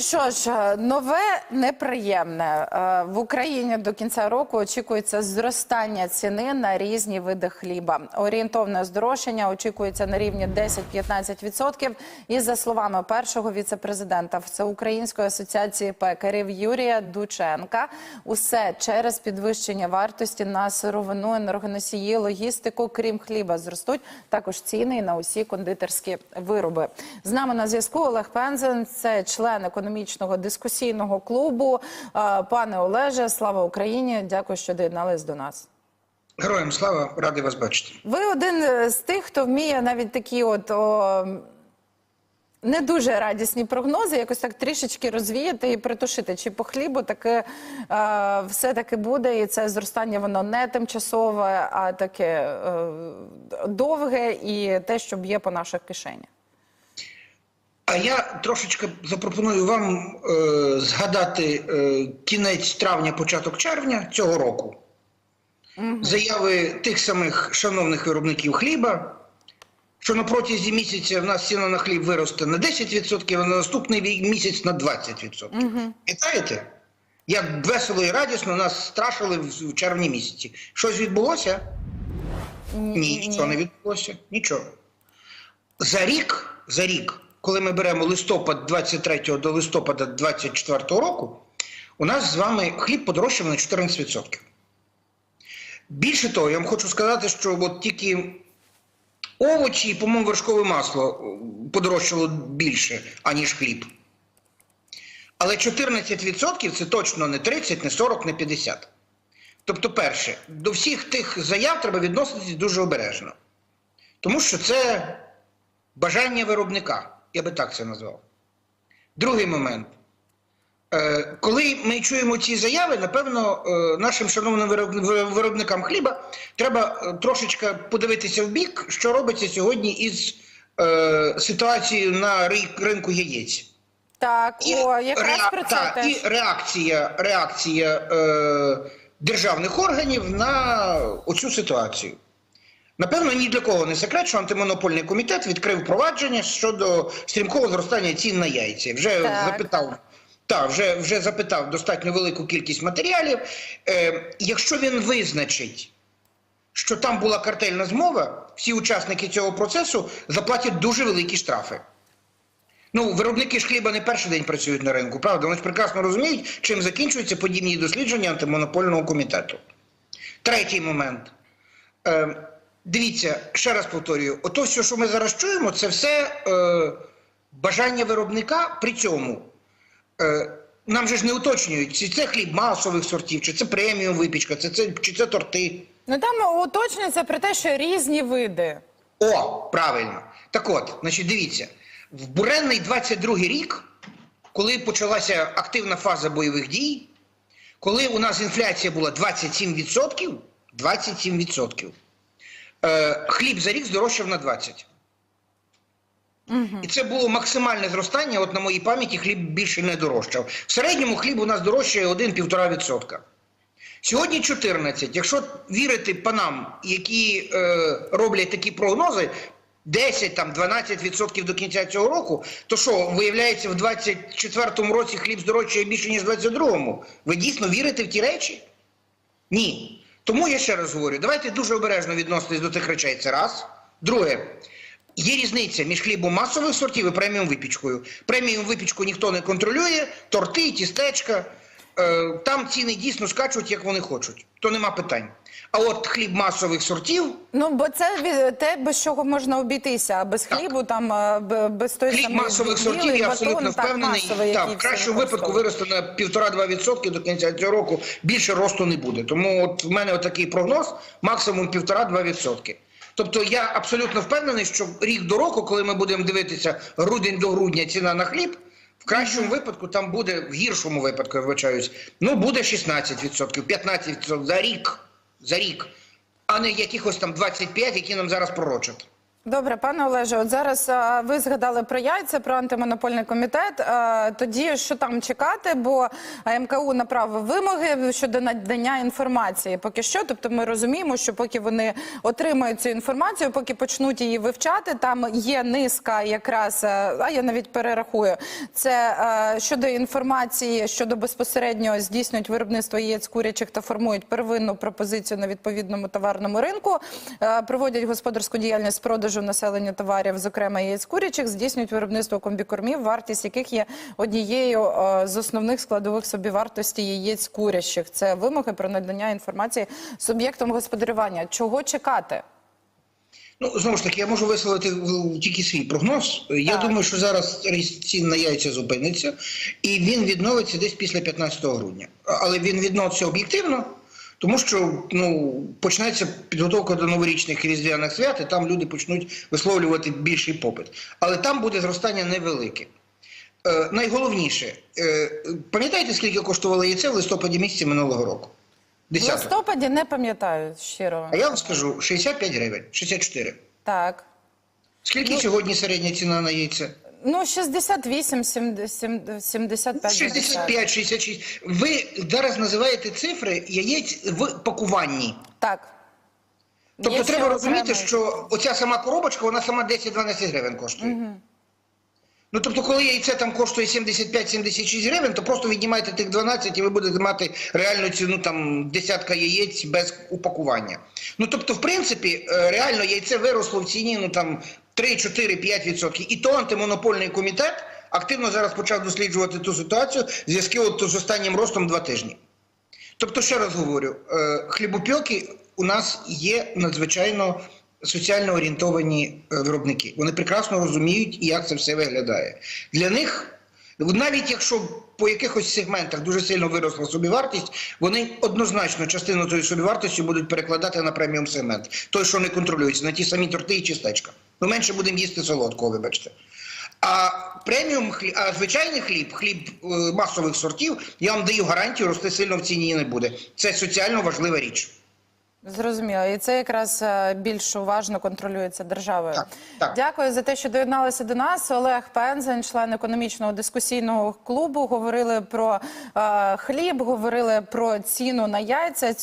що ж, нове неприємне. Е, В Україні до кінця року очікується зростання ціни на різні види хліба. Орієнтовне здорожчання очікується на рівні 10-15%. І за словами першого віцепрезидента Всеукраїнської асоціації пекарів Юрія Дученка, усе через підвищення вартості на сировину, енергоносії, логістику, крім хліба, зростуть також ціни на усі кондитерські вироби. З нами на зв'язку Олег Пензен, це член економічного дискусійного клубу. Е, Пане Олеже, слава Україні! Дякую, що доєднались до нас. Героям слава, радий вас бачити. Ви один е, з тих, хто вміє навіть такі от. О, не дуже радісні прогнози, якось так трішечки розвіяти і притушити. Чи по хлібу таке е, все таки буде, і це зростання воно не тимчасове, а таке е, довге і те, що б'є по наших кишенях. А я трошечки запропоную вам е, згадати е, кінець травня, початок червня цього року. Заяви тих самих шановних виробників хліба, що на протязі місяця в нас ціна на хліб виросте на 10%, а на наступний місяць на 20%. Пам'ятаєте? Як весело і радісно нас страшили в в червні місяці. Щось відбулося? Ні, нічого не відбулося. Нічого. За рік, за рік, коли ми беремо листопад 23 до листопада 24 року, у нас з вами хліб подорожчав на 14%. Більше того, я вам хочу сказати, що от тільки овочі і, по-моєму, вершкове масло е, подорожчало більше, аніж хліб. Але 14% це точно не 30, не 40, не 50. Тобто, перше, до всіх тих заяв треба відноситись дуже обережно. Тому що це бажання виробника, я би так це назвав. Другий момент. Е, Коли ми чуємо ці заяви, напевно, е, нашим шановним виробникам хліба треба е, трошечки подивитися в бік, що робиться сьогодні із ситуацією на ринку яєць. Так, І, о, якраз реак- про це та, теж. і реакція, реакція е, державних органів на оцю ситуацію. Напевно, ні для кого не секрет, що антимонопольний комітет відкрив провадження щодо стрімкого зростання цін на яйця. Вже Так. запитав. Так, вже, вже запитав достатньо велику кількість матеріалів. Е, якщо він визначить, що там була картельна змова, всі учасники цього процесу заплатять дуже великі штрафи. Ну, виробники ж хліба не перший день працюють на ринку, правда? Вони ж прекрасно розуміють, чим закінчуються подібні дослідження антимонопольного комітету. Третій момент. Е, дивіться, ще раз повторюю: ото все, що ми зараз чуємо, це все е, бажання виробника. При цьому е, нам же ж не уточнюють, чи це хліб масових сортів, чи це преміум випічка, це, це, чи це торти. Ну там уточнюється про те, що різні види. О, правильно. Так от, значить, дивіться, в буренний 22-й рік, коли почалася активна фаза бойових дій, коли у нас інфляція була 27%, 27%, е, хліб за рік здорожчав на 20%. І це було максимальне зростання. От на моїй пам'яті хліб більше не дорожчав. В середньому хліб у нас дорожчає 1-1,5%. Сьогодні 14. Якщо вірити панам, які е, роблять такі прогнози, 10 там 12% до кінця цього року, то що, виявляється, в 24-му році хліб здорожчає більше, ніж в 22-му? Ви дійсно вірите в ті речі? Ні. Тому я ще раз говорю: давайте дуже обережно відноситись до тих речей. Це раз. Друге. Є різниця між хлібом масових сортів і преміум випічкою. Преміум випічку ніхто не контролює, торти, тістечка. Е, там ціни дійсно скачуть, як вони хочуть. То нема питань. А от хліб масових сортів, Ну, бо це те, без чого можна обійтися, а без хлібу, там без той хліб самої масових білий сортів, я батон, абсолютно так, впевнений. масовий, так, в кращому випадку виросте на 1,5-2% до кінця цього року. Більше росту не буде. Тому от в мене такий прогноз: максимум 1,5-2%. Тобто я абсолютно впевнений, що рік до року, коли ми будемо дивитися грудень до грудня ціна на хліб, в кращому випадку там буде, в гіршому випадку, я вибачаюсь, ну буде 16%, 15% за рік. За рік. А не якихось там 25, які нам зараз пророчать. Добре, пане Олеже, от зараз ви згадали про яйця, про антимонопольний комітет. Тоді що там чекати? Бо МКУ направив вимоги щодо надання інформації. Поки що, тобто ми розуміємо, що поки вони отримають цю інформацію, поки почнуть її вивчати, там є низка якраз, а я навіть перерахую. Це щодо інформації, щодо безпосередньо здійснюють виробництво яєць курячих та формують первинну пропозицію на відповідному товарному ринку, проводять господарську діяльність продажу населення товарів, зокрема яєць курячих, здійснюють виробництво комбікормів, вартість яких є однією е, з основних складових собівартості яєць курячих. Це вимоги про надання інформації суб'єктам господарювання. Чого чекати? Ну, знову ж таки, я можу висловити тільки свій прогноз. Я Так. думаю, що зараз цін на яйця зупиниться, і він відновиться десь після 15 грудня. Але він відновиться об'єктивно, тому що ну, почнеться підготовка до новорічних і різдвяних свят, і там люди почнуть висловлювати більший попит. Але там буде зростання невелике. Е, найголовніше, е, пам'ятаєте, скільки коштувало яйце в листопаді місяці минулого року? В листопаді не пам'ятаю щиро. А я вам скажу 65 гривень, 64. Так. Скільки сьогодні середня ціна на яйця? Ну, 68, 70, 75. 65, 66. Ви зараз називаєте цифри яєць в пакуванні. Так. Тобто Є треба ще розуміти, окремий. що оця сама коробочка, вона сама 10-12 гривень коштує. Ну, тобто, коли яйце там коштує 75-76 гривень, то просто віднімайте тих 12 і ви будете мати реальну ціну там десятка яєць без упакування. Ну, тобто, в принципі, е, реально яйце виросло в ціні ну там 3, 4, 5 відсотків. І то антимонопольний комітет активно зараз почав досліджувати ту ситуацію в зв'язку з останнім ростом два тижні. Тобто, ще раз говорю, е, хлібопьоки у нас є надзвичайно соціально орієнтовані е, виробники. Вони прекрасно розуміють, як це все виглядає. Для них, навіть якщо по якихось сегментах дуже сильно виросла собівартість, вони однозначно частину тої собівартості будуть перекладати на преміум сегмент. Той, що не контролюється, на ті самі торти і чистечка. Ну, менше будемо їсти солодкого, вибачте. А преміум хліб, а звичайний хліб, хліб е, масових сортів, я вам даю гарантію, рости сильно в ціні не буде. Це соціально важлива річ. Зрозуміло, і це якраз е, більш уважно контролюється державою. Так, так. Дякую за те, що доєдналися до нас. Олег Пензень, член економічного дискусійного клубу. Говорили про е, хліб, говорили про ціну на яйця.